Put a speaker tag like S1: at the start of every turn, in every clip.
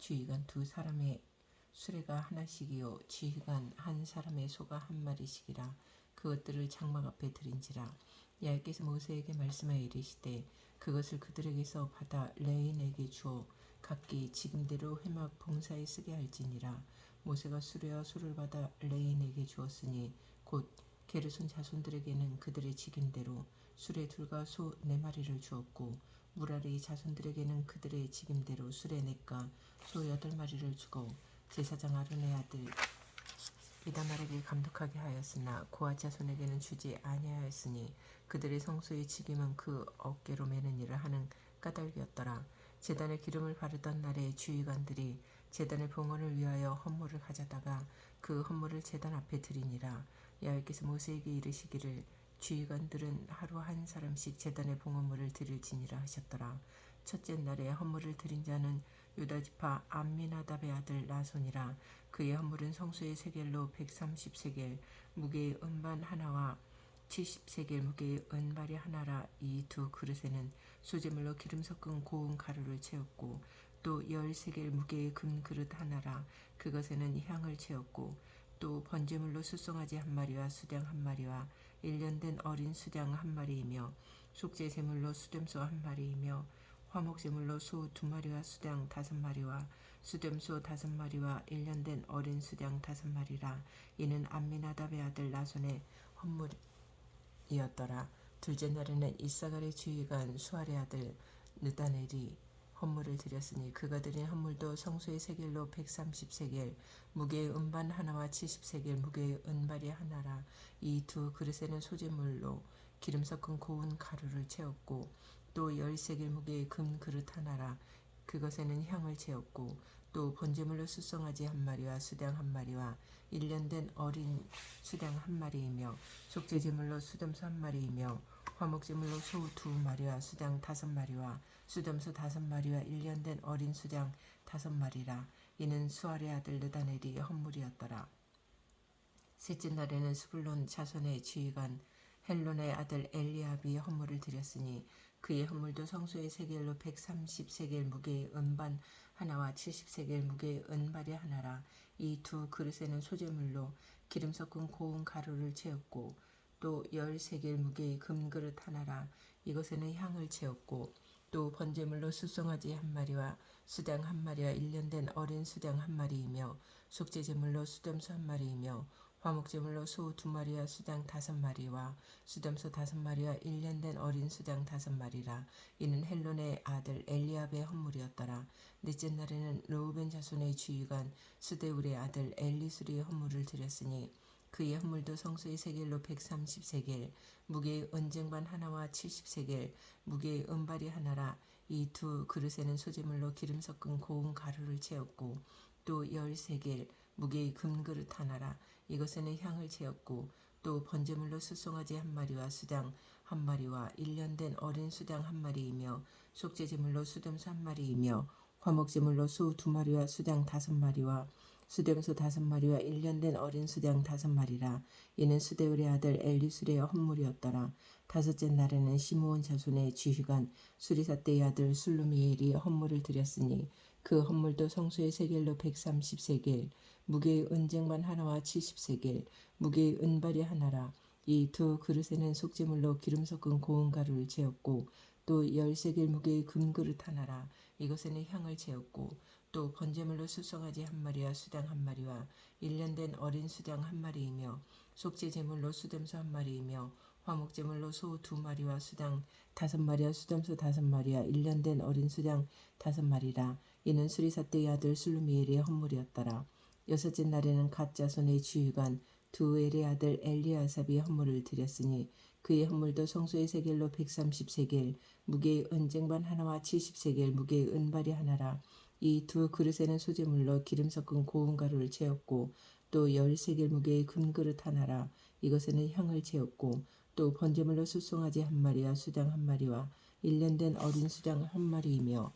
S1: 지휘관 두 사람의 수레가 하나씩이요. 지휘관 한 사람의 소가 한 마리씩이라 그것들을 장막 앞에 드린지라. 야훼께서 모세에게 말씀하여 이르시되 그것을 그들에게서 받아 레인에게 주어 각기 지금대로 회막 봉사에 쓰게 할지니라. 모세가 수레와 소를 받아 레인에게 주었으니 곧 게르손 자손들에게는 그들의 직임대로 수레 둘과 소 네 마리를 주었고 무라리 자손들에게는 그들의 직임대로 수레 넷과 소 여덟 마리를 주고 제사장 아론의 아들 이다말에게 감독하게 하였으나 고아 자손에게는 주지 아니하였으니 그들의 성소의 직임은 그 어깨로 매는 일을 하는 까닭이었더라. 제단에 기름을 바르던 날에 주의관들이 제단의 봉헌을 위하여 헌물을 가져다가 그 헌물을 제단 앞에 드리니라. 야훼께서 모세에게 이르시기를 주의관들은 하루 한 사람씩 제단의 봉헌물을 드릴지니라 하셨더라. 첫째 날에 헌물을 드린 자는 유다지파 암미나답의 아들 나손이라. 그의 헌물은 성소의 세겔로 130세겔 무게의 은반 하나와 70세겔 무게의 은발이 하나라. 이 두 그릇에는 수제물로 기름 섞은 고운 가루를 채웠고 또 10세겔 무게의 금 그릇 하나라. 그것에는 향을 채웠고 또 번제물로 수송아지 한 마리와 수장 한 마리와 일년된 어린 수장 한 마리이며 속죄 제물로 수렴소 한 마리이며 화목제물로 소 두 마리와 수장 다섯 마리와 수렴소 다섯 마리와 일년된 어린 수장 다섯 마리라. 이는 암미나답의 아들 나손의 헌물이었더라. 둘째 날에는 이사갈의 주의관 수알의 아들 느다넬이 헌물을 드렸으니 그가 드린 헌물도 성소의 세겔로 130세겔 무게의 은반 하나와 70세겔 무게의 은발이 하나라. 이 두 그릇에는 소재물로 기름 섞은 고운 가루를 채웠고 또 열세겔 무게의 금 그릇 하나라. 그것에는 향을 채웠고 또 번제물로 수송아지 한 마리와 수당 한 마리와 일년된 어린 수당 한 마리이며 속죄제물로 수염소 한 마리이며 화목제물로 소두 마리와 수당 다섯 마리와 수염소 다섯 마리와 일년된 어린 수장 다섯 마리라. 이는 수알의 아들 느다넬이 헌물이었더라. 셋째 날에는 스불론 자손의 지휘관 헬론의 아들 엘리압이 헌물을 드렸으니 그의 헌물도 성소의 세겔로 130세겔 무게의 은반 하나와 70세겔 무게의 은발이 하나라. 이 두 그릇에는 소재물로 기름 섞은 고운 가루를 채웠고 또 열세겔 무게의 금그릇 하나라 이것에는 향을 채웠고 또 번제물로 수송아지 한 마리와 수당 한 마리와 일년된 어린 수당 한 마리이며 속죄제물로 수염소 한 마리이며 화목제물로 소 두 마리와 수당 다섯 마리와 수염소 다섯 마리와 일년된 어린 수당 다섯 마리라. 이는 헬론의 아들 엘리압의 헌물이었더라. 넷째 날에는 로우벤 자손의 주의관 수데울의 아들 엘리술의 헌물을 드렸으니 그의 헌물도 성소의 세겔로 130세겔 무게의 은쟁반 하나와 70세겔 무게의 은발이 하나라. 이 두 그릇에는 소재물로 기름 섞은 고운 가루를 채웠고 또 열세겔 무게의 금그릇 하나라. 이것에는 향을 채웠고 또 번제물로 수송아지 한 마리와 수당 한 마리와 일년된 어린 수당 한 마리이며 속죄제물로 수염소 한 마리이며 화목제물로 소두 마리와 수당 다섯 마리와 수렴소 다섯 마리와 일년된 어린 수장 다섯 마리라. 이는 수데울의 아들 엘리술의 헌물이었더라. 다섯째 날에는 시므온 자손의 지휘관 수리사떼의 아들 술루미엘이 헌물을 드렸으니 그 헌물도 성소의 세겔로 130세겔 무게의 은쟁반 하나와 70세겔 무게의 은발이 하나라. 이 두 그릇에는 속죄물로 기름 섞은 고운 가루를 채웠고 또 열세겔 무게의 금그릇 하나라 이것에는 향을 채웠고 또 번제물로 수송아지 한 마리와 수당 한 마리와 일년된 어린 수당 한 마리이며 속죄제물로 수염소 한 마리이며 화목제물로 소 두 마리와 수당 다섯 마리와 수염소 다섯 마리와 일년된 어린 수당 다섯 마리라. 이는 수리사떼의 아들 술루미엘의 헌물이었더라. 여섯째 날에는 갓 자손의 주의관 두 엘의 아들 엘리아삽이 헌물을 드렸으니 그의 헌물도 성소의 세겔로 130세겔 무게의 은쟁반 하나와 70세겔 무게의 은발이 하나라. 이 두 그릇에는 소재물로 기름 섞은 고운 가루를 채웠고 또 열세겔 무게의 금그릇 하나라. 이것에는 향을 채웠고 또 번제물로 숫송아지 한 마리와 수당 한 마리와 일년된 어린 수당 한 마리이며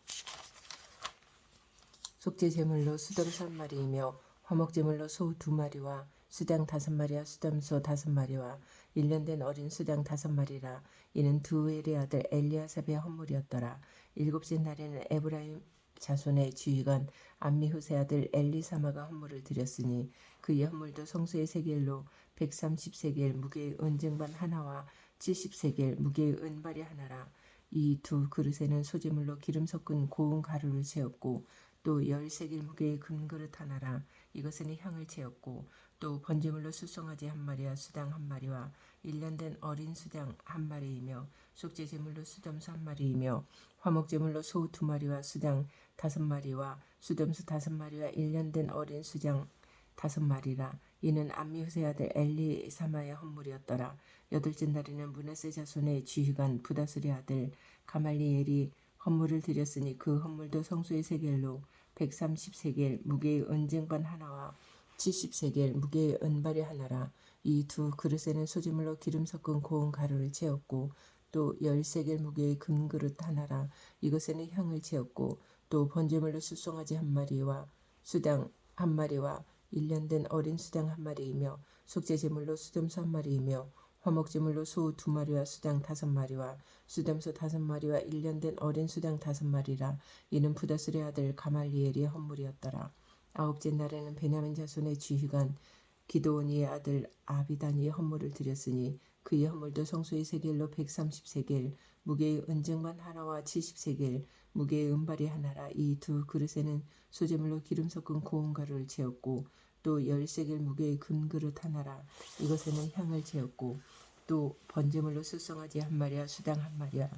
S1: 속죄 제물로 수담소 한 마리이며 화목 제물로 소 두 마리와 수당 다섯 마리와 수담소 다섯 마리와 일년된 어린 수당 다섯 마리라. 이는 두 엘의 아들 엘리아삽의 헌물이었더라. 일곱째 날에는 에브라임 자손의 지휘관 암미후세 아들 엘리사마가 헌물을 드렸으니 그의 헌물도 성소의 세겔로 130세겔 무게의 은쟁반 하나와 70세겔 무게의 은발이 하나라. 이 두 그릇에는 소재물로 기름 섞은 고운 가루를 채웠고 또 열세겔 무게의 금그릇 하나라. 이것에는 향을 채웠고 또 번제물로 수송아지 한 마리와 수당 한 마리와 일년된 어린 수당 한 마리이며 속죄 제물로 수담소 한 마리이며 화목 제물로 소 두 마리와 수당 다섯 마리와 수담소 다섯 마리와 일년된 어린 수장 다섯 마리라. 이는 암미후세 아들 엘리 사마의 헌물이었더라. 여덟째 날에는 문하세 자손의 지휘관 부다스리 아들 가말리엘이 헌물을 드렸으니 그 헌물도 성소의 세겔로 130세겔 무게의 은쟁반 하나와 70세겔 무게의 은발이 하나라. 이 두 그릇에는 소재물로 기름 섞은 고운 가루를 채웠고 또 열세겔 무게의 금그릇 하나라. 이것에는 향을 채웠고 또 번제물로 숫송아지 한 마리와 수당 한 마리와 일년된 어린 수당 한 마리이며 속죄 제물로 수담소 한 마리이며 화목 제물로 소 두 마리와 수당 다섯 마리와 수담소 다섯 마리와 일년된 어린 수당 다섯 마리라. 이는 부다스의 아들 가말리엘의 헌물이었더라. 아홉째 날에는 베냐민 자손의 지휘관 기도oni의 아들 아비단이의 헌물을 드렸으니 그의 헌물도 성소의 세겔로 130세겔 무게의 은쟁반 하나와 70세겔 무게의 은발이 하나라. 이 두 그릇에는 소재물로 기름 섞은 고운 가루를 채웠고 또 열세겔 무게의 금그릇 하나라. 이것에는 향을 채웠고 또 번제물로 숫송아지 한 마리와 수당 한 마리와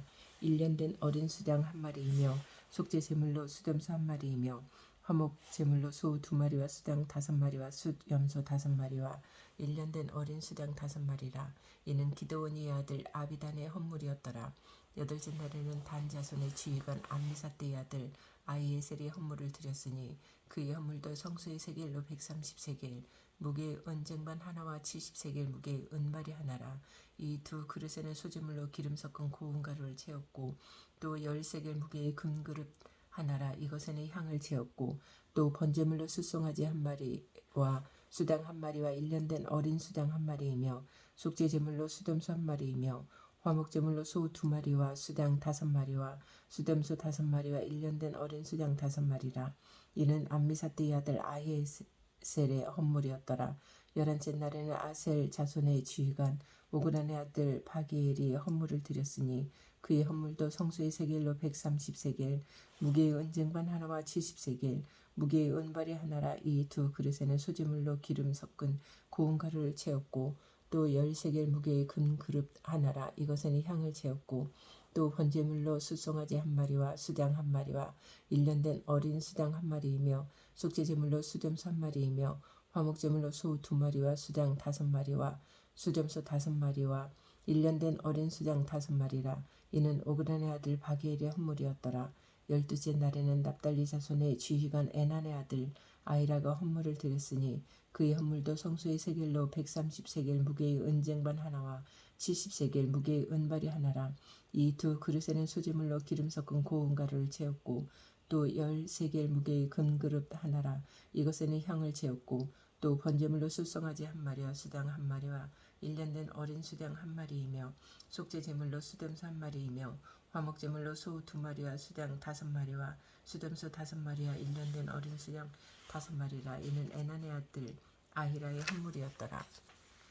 S1: 일년된 어린 수당 한 마리이며 속죄 제물로 수담소 한 마리이며 화목 제물로 소 두 마리와 수당 다섯 마리와 숫염소 다섯 마리와 일년된 어린 수당 다섯 마리라. 이는 기도원이의 아들 아비단의 헌물이었더라. 여덟째 날에는 단 자손의 지휘관 암미사떼의 아들 아이에셀의 헌물을 드렸으니 그의 헌물도 성소의 세겔로 130세겔 무게의 은쟁반 하나와 70세겔 무게의 은발이 하나라. 이 두 그릇에는 소재물로 기름 섞은 고운 가루를 채웠고 또 열세겔 무게의 금그릇 하나라. 이것에는 향을 채웠고 또 번제물로 숫송아지 한 마리와 수당 한 마리와 일년된 어린 수당 한 마리이며 속죄 제물로 수덤소 한 마리이며 화목 제물로 소 두 마리와 수당 다섯 마리와 수담소 다섯 마리와 일년된 어린 수당 다섯 마리라. 이는 암미사띠의 아들 아히에셀의 헌물이었더라. 열한째 날에는 아셀 자손의 지휘관 오그란의 아들 바기엘이 헌물을 드렸으니 그의 헌물도 성소의 세겔로 130세겔 무게의 은쟁반 하나와 70세겔 무게의 은발이 하나라. 이 두 그릇에는 소재물로 기름 섞은 고운 가루를 채웠고 또 열세겔 무게의 금 그릇 하나라. 이것에는 향을 채웠고 또 번제물로 숫송아지 한 마리와 수당 한 마리와 일년된 어린 수당 한 마리이며 속죄제물로 수염소 한 마리이며 화목제물로 소 두 마리와 수당 다섯 마리와 수염소 다섯 마리와 일년된 어린 수당 다섯 마리라. 이는 오그란의 아들 바게엘의 헌물이었더라. 열두째 날에는 납달리 자손의 지휘관 에난의 아들 아이라가 헌물을 드렸으니 그의 헌물도 성소의 세겔로 130세겔 무게의 은쟁반 하나와 70세겔 무게의 은발이 하나라. 이 두 그릇에는 소재물로 기름 섞은 고운 가루를 채웠고 또 열세겔 무게의 금그릇 하나라. 이것에는 향을 채웠고 또 번제물로 숫송아지 한 마리와 수당 한 마리와 일년된 어린 수당 한 마리이며 속죄 제물로 수담소 한 마리이며 화목 제물로 소 두 마리와 수당 다섯 마리와 수담소 다섯 마리와 일년된 어린 수당 다섯 마리라. 이는 에난의 아들 아히라의 헌물이었더라.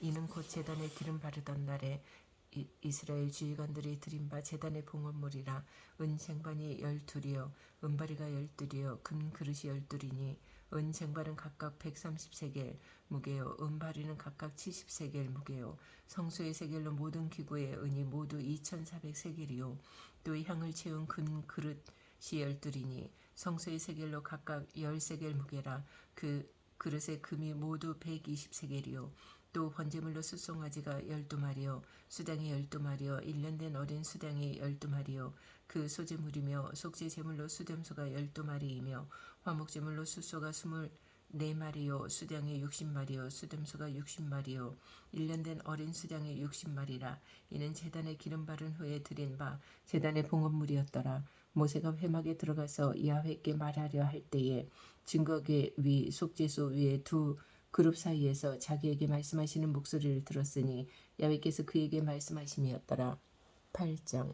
S1: 이는 곧 제단에 기름 바르던 날에 이- 이스라엘 지휘관들이 드린 바 제단의 봉헌물이라. 은쟁반이 열둘이요. 은바리가 열둘이요. 금 그릇이 열둘이니 은쟁반은 각각 130세겔 무게요. 은바리는 각각 70세겔 무게요. 성소의 세겔로 모든 기구의 은이 모두 2400세겔이요. 또 향을 채운 금 그릇이 열둘이니 성소의 세겔로 각각 10세겔 무게라 그 그릇의 금이 모두 120세겔이요 또 번제물로 숫송아지가 열두 마리요 수당이 열두 마리요 일년된 어린 수당이 열두 마리요 그 소제물이며 속죄 제물로 수염소가 열두 마리이며 화목 제물로 숫소가 스물 네 마리요 수량이 육십 마리요 수염소가 육십 마리요 일년된 어린 수량이 육십 마리라. 이는 제단에 기름 바른 후에 드린 바 제단의 봉헌물이었더라. 모세가 회막에 들어가서 야훼께 말하려 할 때에 증거계 위 속죄소 위에 두 그룹 사이에서 자기에게 말씀하시는 목소리를 들었으니 야훼께서 그에게 말씀하심이었더라. 8장.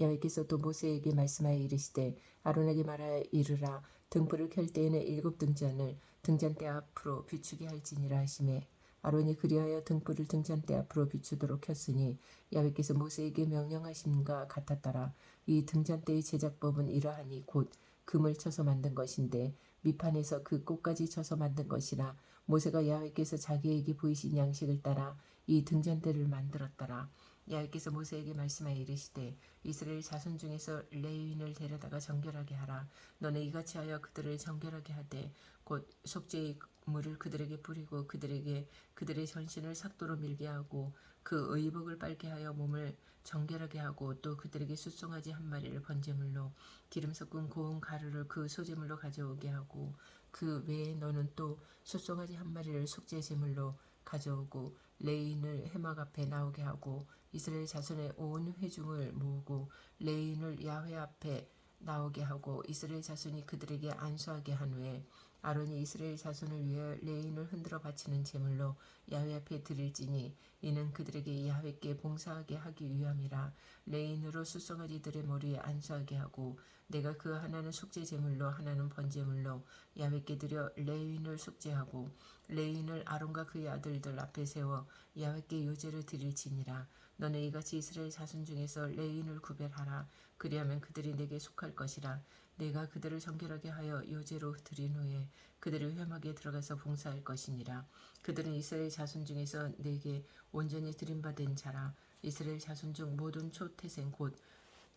S1: 야훼께서 또 모세에게 말씀하여 이르시되 아론에게 말하여 이르라. 등불을 켤 때에는 일곱 등잔을 등잔대 앞으로 비추게 할지니라 하시매 아론이 그리하여 등불을 등잔대 앞으로 비추도록 켰으니 야훼께서 모세에게 명령하심과 같았더라. 이 등잔대의 제작법은 이러하니 곧 금을 쳐서 만든 것인데 밑판에서 그 꽃까지 쳐서 만든 것이라 모세가 야훼께서 자기에게 보이신 양식을 따라 이 등잔대를 만들었더라. 야훼께서 모세에게 말씀하여 이르시되 이스라엘 자손 중에서 레위인을 데려다가 정결하게 하라. 너는 이같이 하여 그들을 정결하게 하되 곧 속죄의 물을 그들에게 뿌리고 그들에게 그들의 전신을 삭도로 밀게 하고 그 의복을 빨게 하여 몸을 정결하게 하고 또 그들에게 숫송아지 한 마리를 번제물로 기름 섞은 고운 가루를 그 소제물로 가져오게 하고 그 외에 너는 또 숫송아지 한 마리를 속죄 제물로 가져오고 레인을 해막 앞에 나오게 하고 이스라엘 자손의 온 회중을 모으고 레인을 야훼 앞에 나오게 하고 이스라엘 자손이 그들에게 안수하게 한 후에 아론이 이스라엘 자손을 위하여 레인을 흔들어 바치는 제물로 야훼 앞에 드릴지니 이는 그들에게 야훼께 봉사하게 하기 위함이라 레인으로 수송아지들의 머리에 안수하게 하고 내가 그 하나는 속죄 제물로 하나는 번제물로 야훼께 드려 레인을 속죄하고 레인을 아론과 그의 아들들 앞에 세워 야훼께 요제를 드릴지니라. 너는 이같이 이스라엘 자손 중에서 레인을 구별하라. 그리하면 그들이 내게 속할 것이라 내가 그들을 정결하게 하여 요제로 드린 후에 그들의 회막에 들어가서 봉사할 것이니라. 그들은 이스라엘 자손 중에서 내게 온전히 드림받은 자라. 이스라엘 자손 중 모든 초태생 곧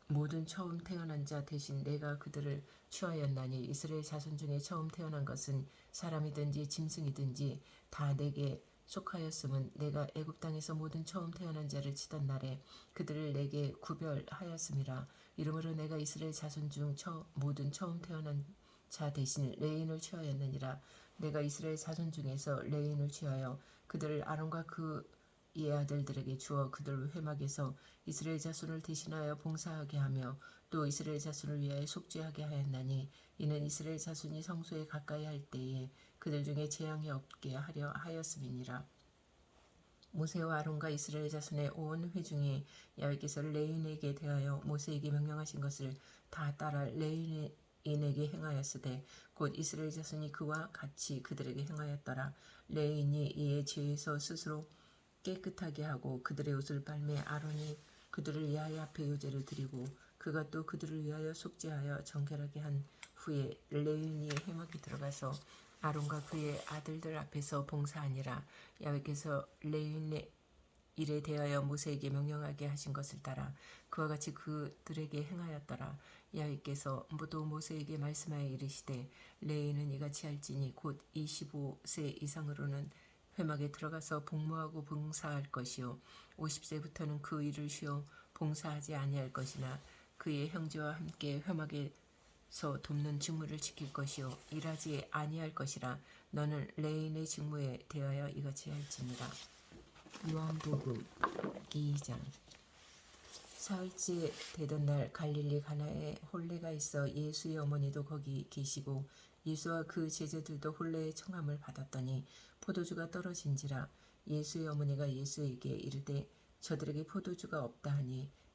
S1: 모든 처음 태어난 자 대신 내가 그들을 취하였나니 이스라엘 자손 중에 처음 태어난 것은 사람이든지 짐승이든지 다 내게 속하였음은 내가 애굽 땅에서 모든 처음 태어난 자를 치던 날에 그들을 내게 구별하였음이라 이러므로 내가 이스라엘 자손 중 처, 모든 처음 태어난 자 대신 레인을 취하였느니라 내가 이스라엘 자손 중에서 레인을 취하여 그들을 아론과 그의 아들들에게 주어 그들 회막에서 이스라엘 자손을 대신하여 봉사하게 하며 또 이스라엘 자손을 위하여 속죄하게 하였나니 이는 이스라엘 자손이 성소에 가까이 할 때에 그들 중에 재앙이 없게 하려 하였음이니라. 모세와 아론과 이스라엘 자손의 온 회중이 야훼께서 레인에게 대하여 모세에게 명령하신 것을 다 따라 레인에게 행하였으되 곧 이스라엘 자손이 그와 같이 그들에게 행하였더라. 레인이 이에 죄에서 스스로 깨끗하게 하고 그들의 옷을 빨매 아론이 그들을 야훼 앞에 요제를 드리고 또 그들을 위하여 속죄하여 정결하게 한 후에 레인이 해막에 들어가서 아론과 그의 아들들 앞에서 봉사하니라. 야훼께서 레인의 일에 대하여 모세에게 명령하게 하신 것을 따라 그와 같이 그들에게 행하였더라. 야훼께서 모두 모세에게 말씀하여 이르시되 레인은 이같이 할지니 곧 25세 이상으로는 회막에 들어가서 복무하고 봉사할 것이요 50세부터는 그 일을 쉬어 봉사하지 아니할 것이나 그의 형제와 함께 회막에 서 돕는 직무를 지킬 것이요. 일하지 아니할 것이라 너는 레인의 직무에 대하여 이같이 할지니라. 요한복음 2장. 사흘째 되던 날 갈릴리 가나에 홀레가 있어 예수의 어머니도 거기 계시고 예수와 그 제자들도 홀레의 청함을 받았더니 포도주가 떨어진지라 예수의 어머니가 예수에게 이르되 저들에게 포도주가 없다 하니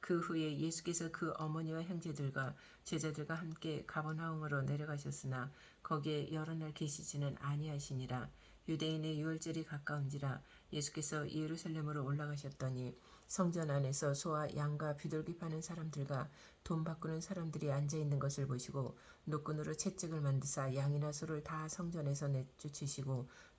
S1: 그 후에 예수께서 그 어머니와 형제들과 제자들과 함께 가버나움으로 내려가셨으나 거기에 여러 날 계시지는 아니하시니라. 유대인의 유월절이 가까운지라 예수께서 예루살렘으로 올라가셨더니 성전 안에서 소와 양과 비둘기 파는 사람들과 돈 바꾸는 사람들이 앉아 있는 것을 보시고 노끈으로 채찍을 만드사 양이나 소를 다 성전에서 내쫓으시고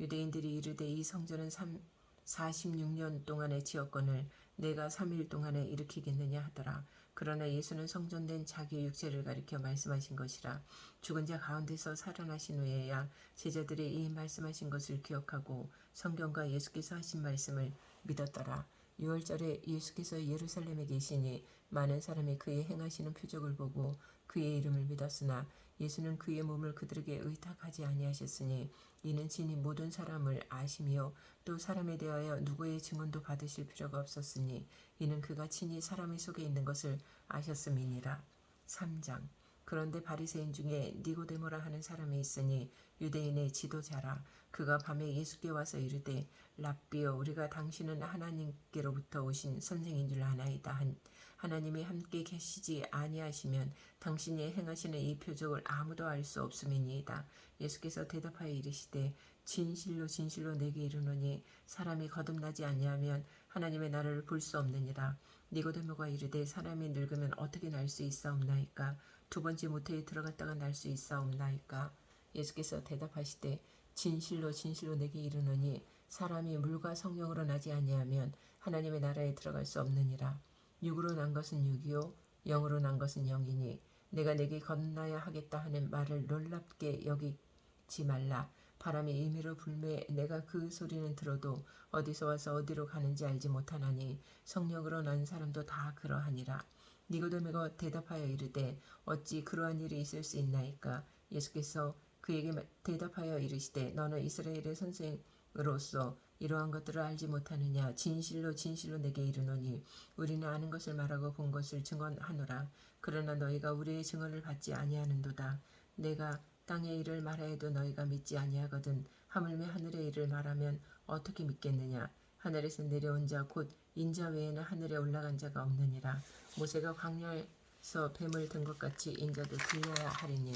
S1: 유대인들이 이르되 이 성전은 3, 46년 동안에 지었건을 내가 3일 동안에 일으키겠느냐 하더라 그러나 예수는 성전된 자기 육체를 가리켜 말씀하신 것이라 죽은 자 가운데서 살아나신 후에야 제자들이 이 말씀하신 것을 기억하고 성경과 예수께서 하신 말씀을 믿었더라. 6월절에 예수께서 예루살렘에 계시니 많은 사람이 그의 행하시는 표적을 보고 그의 이름을 믿었으나 예수는 그의 몸을 그들에게 의탁하지 아니하셨으니 이는 친히 모든 사람을 아시며 또 사람에 대하여 누구의 증언도 받으실 필요가 없었으니 이는 그가 친히 사람의 속에 있는 것을 아셨음이니라. 3장 그런데 바리새인 중에 니고데모라 하는 사람이 있으니 유대인의 지도자라 그가 밤에 예수께 와서 이르되 랍비여 우리가 당신은 하나님께로부터 오신 선생인 줄 아나이다 한 하나님이 함께 계시지 아니하시면 당신이 행하시는 이 표적을 아무도 알 수 없음이니이다. 예수께서 대답하여 이르시되 진실로 진실로 내게 이르노니 사람이 거듭나지 아니하면 하나님의 나라를 볼 수 없느니라. 니고데모가 이르되 사람이 늙으면 어떻게 날 수 있사옵나이까 두 번째 모태에 들어갔다가 날 수 있사옵나이까 예수께서 대답하시되 진실로 진실로 내게 이르노니 사람이 물과 성령으로 나지 아니하면 하나님의 나라에 들어갈 수 없느니라. 육으로 난 것은 육이요 영으로 난 것은 영이니 내가 내게 건너야 하겠다 하는 말을 놀랍게 여기지 말라. 바람이 임의로 불매 내가 그 소리는 들어도 어디서 와서 어디로 가는지 알지 못하나니 성령으로 난 사람도 다 그러하니라. 니고데모가 대답하여 이르되 어찌 그러한 일이 있을 수 있나이까? 예수께서 그에게 대답하여 이르시되 너는 이스라엘의 선생으로서 이러한 것들을 알지 못하느냐? 진실로 진실로 내게 이르노니 우리는 아는 것을 말하고 본 것을 증언하노라. 그러나 너희가 우리의 증언을 받지 아니하는도다. 내가 땅의 일을 말하여도 너희가 믿지 아니하거든 하물며 하늘의 일을 말하면 어떻게 믿겠느냐? 하늘에서 내려온 자 곧 인자 외에는 하늘에 올라간 자가 없느니라. 모세가 광야에서 뱀을 든 것 같이 인자도 들려야 하리니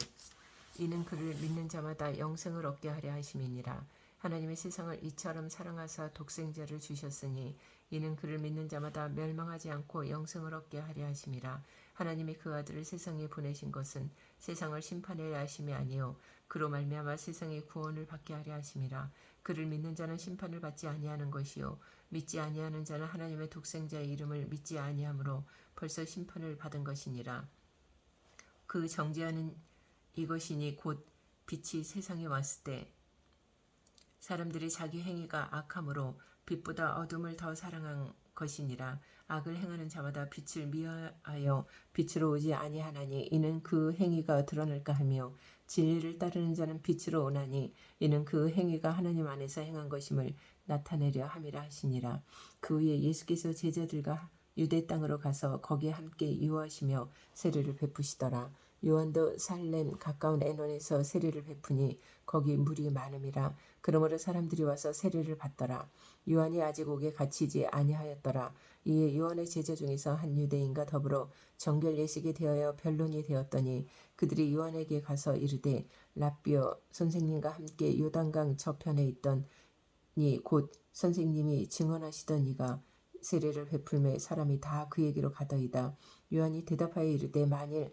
S1: 이는 그를 믿는 자마다 영생을 얻게 하려 하심이니라. 하나님의 세상을 이처럼 사랑하사 독생자를 주셨으니 이는 그를 믿는 자마다 멸망하지 않고 영생을 얻게 하려 하심이라 하나님이 그 아들을 세상에 보내신 것은 세상을 심판하려 하심이 아니요 그로 말미암아 세상의 구원을 받게 하려 하심이라. 그를 믿는 자는 심판을 받지 아니하는 것이요 믿지 아니하는 자는 하나님의 독생자의 이름을 믿지 아니하므로 벌써 심판을 받은 것이니라. 그 정죄하는 이것이니 곧 빛이 세상에 왔을 때 사람들이 자기 행위가 악함으로 빛보다 어둠을 더 사랑한 것이니라. 악을 행하는 자마다 빛을 미워하여 빛으로 오지 아니하나니 이는 그 행위가 드러날까 하며 진리를 따르는 자는 빛으로 오나니 이는 그 행위가 하나님 안에서 행한 것임을 나타내려 함이라 하시니라. 그 후에 예수께서 제자들과 유대 땅으로 가서 거기에 함께 유하시며 세례를 베푸시더라 요한도 살렘 가까운 에논에서 세례를 베푸니 거기 물이 많음이라. 그러므로 사람들이 와서 세례를 받더라. 요한이 아직 옥에 갇히지 아니하였더라. 이에 요한의 제자 중에서 한 유대인과 더불어 정결 예식이 되어야 변론이 되었더니 그들이 요한에게 가서 이르되 랍비어 선생님과 함께 요단강 저편에 있던 이곧 선생님이 증언하시던 이가 세례를 베풀매 사람이 다 그에게로 가더이다. 요한이 대답하여 이르되 만일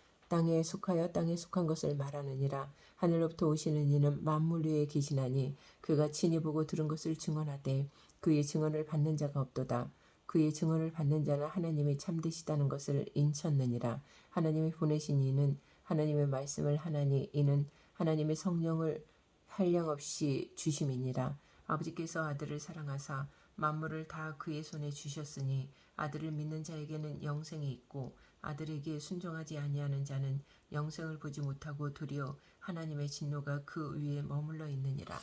S1: 땅에 속하여 땅에 속한 것을 말하느니라. 하늘로부터 오시는 이는 만물 위에 계시나니 그가 친히 보고 들은 것을 증언하되 그의 증언을 받는 자가 없도다. 그의 증언을 받는 자는 하나님이 참되시다는 것을 인쳤느니라. 하나님이 보내신 이는 하나님의 말씀을 하나니 이는 하나님의 성령을 한량 없이 주심이니라. 아버지께서 아들을 사랑하사 만물을 다 그의 손에 주셨으니 아들을 믿는 자에게는 영생이 있고 아들에게 순종하지 아니하는 자는 영생을 보지 못하고 도리어 하나님의 진노가 그 위에 머물러 있느니라.